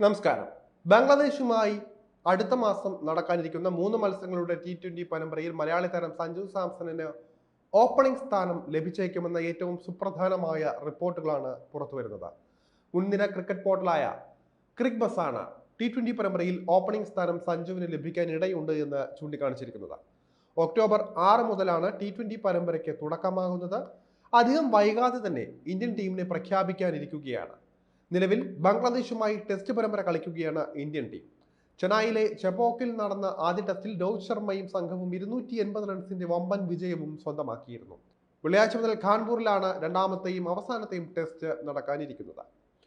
നമസ്കാരം. ബംഗ്ലാദേശുമായി അടുത്ത മാസം നടക്കാനിരിക്കുന്ന മൂന്ന് മത്സരങ്ങളുടെ ടി ട്വന്റി പരമ്പരയിൽ മലയാളി താരം സഞ്ജു സാംസണിന് ഓപ്പണിംഗ് സ്ഥാനം ലഭിച്ചേക്കുമെന്ന ഏറ്റവും സുപ്രധാനമായ റിപ്പോർട്ടുകളാണ് പുറത്തുവരുന്നത്. മുൻനിര ക്രിക്കറ്റ് പോർട്ടലായ ക്രിക് ബസാണ് ടി ട്വന്റി പരമ്പരയിൽ ഓപ്പണിംഗ് സ്ഥാനം സഞ്ജുവിന് ലഭിക്കാൻ ഇടയുണ്ട് എന്ന് ചൂണ്ടിക്കാണിച്ചിരിക്കുന്നത്. ഒക്ടോബർ ആറ് മുതലാണ് ടി ട്വന്റി പരമ്പരയ്ക്ക് തുടക്കമാകുന്നത്. അധികം വൈകാതെ തന്നെ ഇന്ത്യൻ ടീമിനെ പ്രഖ്യാപിക്കാനിരിക്കുകയാണ്. നിലവിൽ ബംഗ്ലാദേശുമായി ടെസ്റ്റ് പരമ്പര കളിക്കുകയാണ് ഇന്ത്യൻ ടീം. ചെന്നൈയിലെ ചെപ്പോക്കിൽ നടന്ന ആദ്യ ടെസ്റ്റിൽ രോഹിത് ശർമ്മയും സംഘവും ഇരുന്നൂറ്റി എൺപത് റൺസിന്റെ വമ്പൻ വിജയവും സ്വന്തമാക്കിയിരുന്നു. വെള്ളിയാഴ്ച മുതൽ കാൺപൂരിലാണ് രണ്ടാമത്തെയും അവസാനത്തെയും ടെസ്റ്റ് നടക്കാനിരിക്കുന്നത്.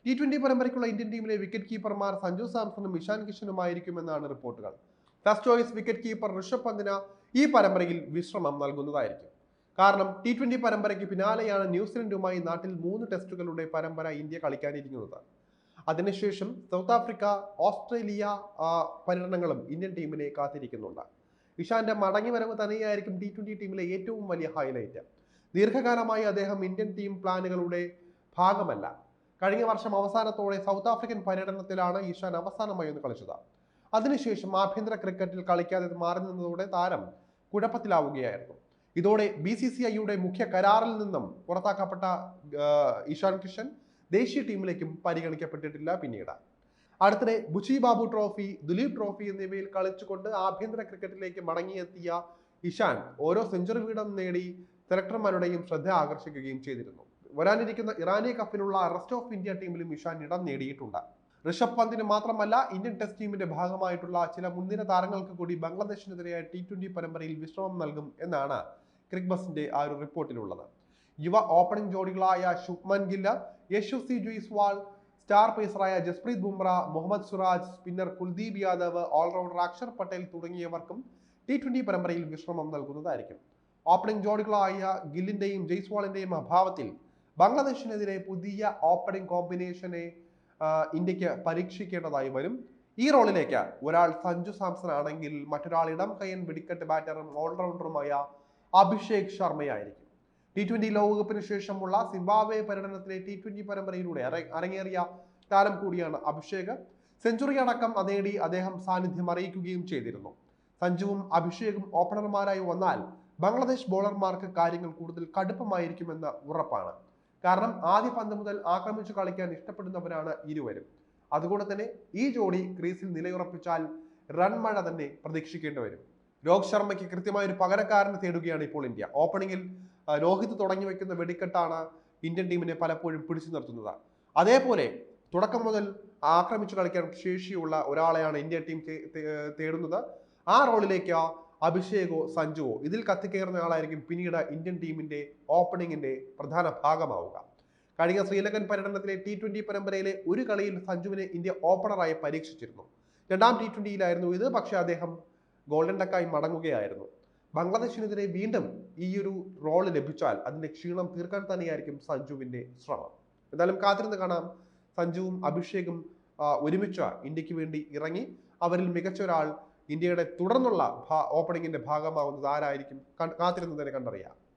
ടി ട്വന്റി പരമ്പരയ്ക്കുള്ള ഇന്ത്യൻ ടീമിലെ വിക്കറ്റ് കീപ്പർമാർ സഞ്ജു സാംസണും ഇഷാൻ കിഷനുമായിരിക്കുമെന്നാണ് റിപ്പോർട്ടുകൾ. First choice wicket keeper Rishabh പന്തിന് ഈ പരമ്പരയിൽ വിശ്രമം നൽകുന്നതായിരിക്കും. കാരണം ടി ട്വന്റി പരമ്പരയ്ക്ക് പിന്നാലെയാണ് ന്യൂസിലൻഡുമായി നാട്ടിൽ മൂന്ന് ടെസ്റ്റുകളുടെ പരമ്പര ഇന്ത്യ കളിക്കാനിരിക്കുന്നത്. അതിനുശേഷം സൗത്ത് ആഫ്രിക്ക ഓസ്ട്രേലിയ പര്യടനങ്ങളും ഇന്ത്യൻ ടീമിനെ കാത്തിരിക്കുന്നുണ്ട്. ഇഷാന്റെ മടങ്ങി വരവ് തന്നെയായിരിക്കും ടി ട്വന്റി ടീമിലെ ഏറ്റവും വലിയ ഹൈലൈറ്റ് ദീർഘകാലമായി അദ്ദേഹം ഇന്ത്യൻ ടീം പ്ലാനുകളുടെ ഭാഗമല്ല. കഴിഞ്ഞ വർഷം അവസാനത്തോടെ സൗത്ത് ആഫ്രിക്കൻ പര്യടനത്തിലാണ് ഇഷാൻ അവസാനമായി ഒന്ന് കളിച്ചത്. അതിനുശേഷം ആഭ്യന്തര ക്രിക്കറ്റിൽ കളിക്കാതെ മാറി നിന്നതോടെ താരം കുഴപ്പത്തിലാവുകയായിരുന്നു. ഇതോടെ ബി സി സി ഐയുടെ മുഖ്യ കരാറിൽ നിന്നും പുറത്താക്കപ്പെട്ട ഈശാൻ കിഷൻ ദേശീയ ടീമിലേക്കും പരിഗണിക്കപ്പെട്ടിട്ടില്ല പിന്നീട്. അടുത്തിടെ ബുച്ചി ബാബു ട്രോഫി ദുലീപ് ട്രോഫി എന്നിവയിൽ കളിച്ചുകൊണ്ട് ആഭ്യന്തര ക്രിക്കറ്റിലേക്ക് മടങ്ങിയെത്തിയ ഇഷാൻ ഓരോ സെഞ്ചുറി വീടം നേടി സെലക്ടർമാരുടെയും ശ്രദ്ധ ആകർഷിക്കുകയും ചെയ്തിരുന്നു. വരാനിരിക്കുന്ന ഇറാനി കപ്പിനുള്ള റെസ്റ്റ് ഓഫ് ഇന്ത്യ ടീമിലും ഇഷാൻ ഇടം നേടിയിട്ടുണ്ട്. ഋഷഭ് പന്തിന് മാത്രമല്ല ഇന്ത്യൻ ടെസ്റ്റ് ടീമിന്റെ ഭാഗമായിട്ടുള്ള ചില മുൻനിര താരങ്ങൾക്ക് കൂടി ബംഗ്ലാദേശിനെതിരായ ടി ട്വന്റി പരമ്പരയിൽ വിശ്രമം നൽകും എന്നാണ് ക്രിക്ബസിന്റെ ആ ഒരു റിപ്പോർട്ടിലുള്ളത്. യുവ ഓപ്പണിംഗ് ജോഡികളായ Shubman ഗില്ല Yashasvi Jaiswal star പേസറായ Jasprit Bumrah Mohammed Siraj spinner Kuldeep Yadav all rounder Axar Patel തുടങ്ങിയവർക്കും T twenty പരമ്പരയിൽ വിശ്രമം നൽകുന്നതായിരിക്കും. ഓപ്പണിംഗ് ജോഡികളായ ഗില്ലിന്റെയും ജയ്സ്വാളിന്റെയും അഭാവത്തിൽ ബംഗ്ലാദേശിനെതിരെ പുതിയ ഓപ്പണിംഗ് കോമ്പിനേഷനെ ഇന്ത്യയ്ക്ക് പരീക്ഷിക്കേണ്ടതായി വരും. ഈ റോളിലേക്ക് ഒരാൾ സഞ്ജു സാംസൺ ആണെങ്കിൽ മറ്റൊരാൾ ഇടം കയ്യൻ വെടിക്കെട്ട് ബാറ്ററും ഓൾറൗണ്ടറുമായ അഭിഷേക് ശർമ്മയായിരിക്കും. ടി ട്വന്റി ലോകകപ്പിന് ശേഷമുള്ള സിംബാബ്വെ പര്യടനത്തിലെ ടി ട്വന്റി പരമ്പരയിലൂടെ അര- അരങ്ങേറിയ താരം കൂടിയാണ് അഭിഷേക്. സെഞ്ചുറി അടക്കം നേടി അദ്ദേഹം സാന്നിധ്യം അറിയിക്കുകയും ചെയ്തിരുന്നു. സഞ്ജുവും അഭിഷേകും ഓപ്പണർമാരായി വന്നാൽ ബംഗ്ലാദേശ് ബോളർമാർക്ക് കാര്യങ്ങൾ കൂടുതൽ കടുപ്പമായിരിക്കുമെന്ന് ഉറപ്പാണ്. കാരണം ആദ്യ പന്ത് മുതൽ ആക്രമിച്ചു കളിക്കാൻ ഇഷ്ടപ്പെടുന്നവരാണ് ഇരുവരും. അതുകൊണ്ട് തന്നെ ഈ ജോഡി ക്രീസിൽ നിലയുറപ്പിച്ചാൽ റൺ മഴ തന്നെ പ്രതീക്ഷിക്കേണ്ടി വരും. രോഹിത് ശർമ്മയ്ക്ക് കൃത്യമായ ഒരു പകരക്കാരനെ തേടുകയാണ് ഇപ്പോൾ ഇന്ത്യ. ഓപ്പണിംഗിൽ രോഹിത് തുടങ്ങി വെക്കുന്ന വെടിക്കെട്ടാണ് ഇന്ത്യൻ ടീമിനെ പലപ്പോഴും പിടിച്ചു നിർത്തുന്നത്. അതേപോലെ തുടക്കം മുതൽ ആക്രമിച്ചു കളിക്കാൻ ശേഷിയുള്ള ഒരാളെയാണ് ഇന്ത്യ ടീം തേടുന്നത്. ആ റോളിലേക്ക് അഭിഷേകോ സഞ്ജുവോ. ഇതിൽ കത്തിക്കയറുന്ന ആളായിരിക്കും പിന്നീട് ഇന്ത്യൻ ടീമിന്റെ ഓപ്പണിങ്ങിന്റെ പ്രധാന ഭാഗമാവുക. കഴിഞ്ഞ ശ്രീലങ്കൻ പര്യടനത്തിലെ ടി ട്വന്റി പരമ്പരയിലെ ഒരു കളിയിൽ സഞ്ജുവിനെ ഇന്ത്യ ഓപ്പണറായി പരീക്ഷിച്ചിരുന്നു. രണ്ടാം ടി ട്വന്റിയിലായിരുന്നു ഇത് പക്ഷേ അദ്ദേഹം ഗോൾഡൻ ഡക്കായി മടങ്ങുകയായിരുന്നു. ബംഗ്ലാദേശിനെതിരെ വീണ്ടും ഈ ഒരു റോൾ ലഭിച്ചാൽ അതിന്റെ ക്ഷീണം തീർക്കാൻ തന്നെയായിരിക്കും സഞ്ജുവിന്റെ ശ്രമം. എന്തായാലും കാത്തിരുന്ന് കാണാം. സഞ്ജുവും അഭിഷേകും ഒരുമിച്ച് ഇന്ത്യയ്ക്ക് വേണ്ടി ഇറങ്ങി അവരിൽ മികച്ച ഒരാൾ ഇന്ത്യയുടെ തുടർന്നുള്ള ഭാ- ഓപ്പണിംഗിന്റെ ഭാഗമാവുന്നത് ആരായിരിക്കും? കാത്തിരുന്ന് തന്നെ കണ്ടറിയാം.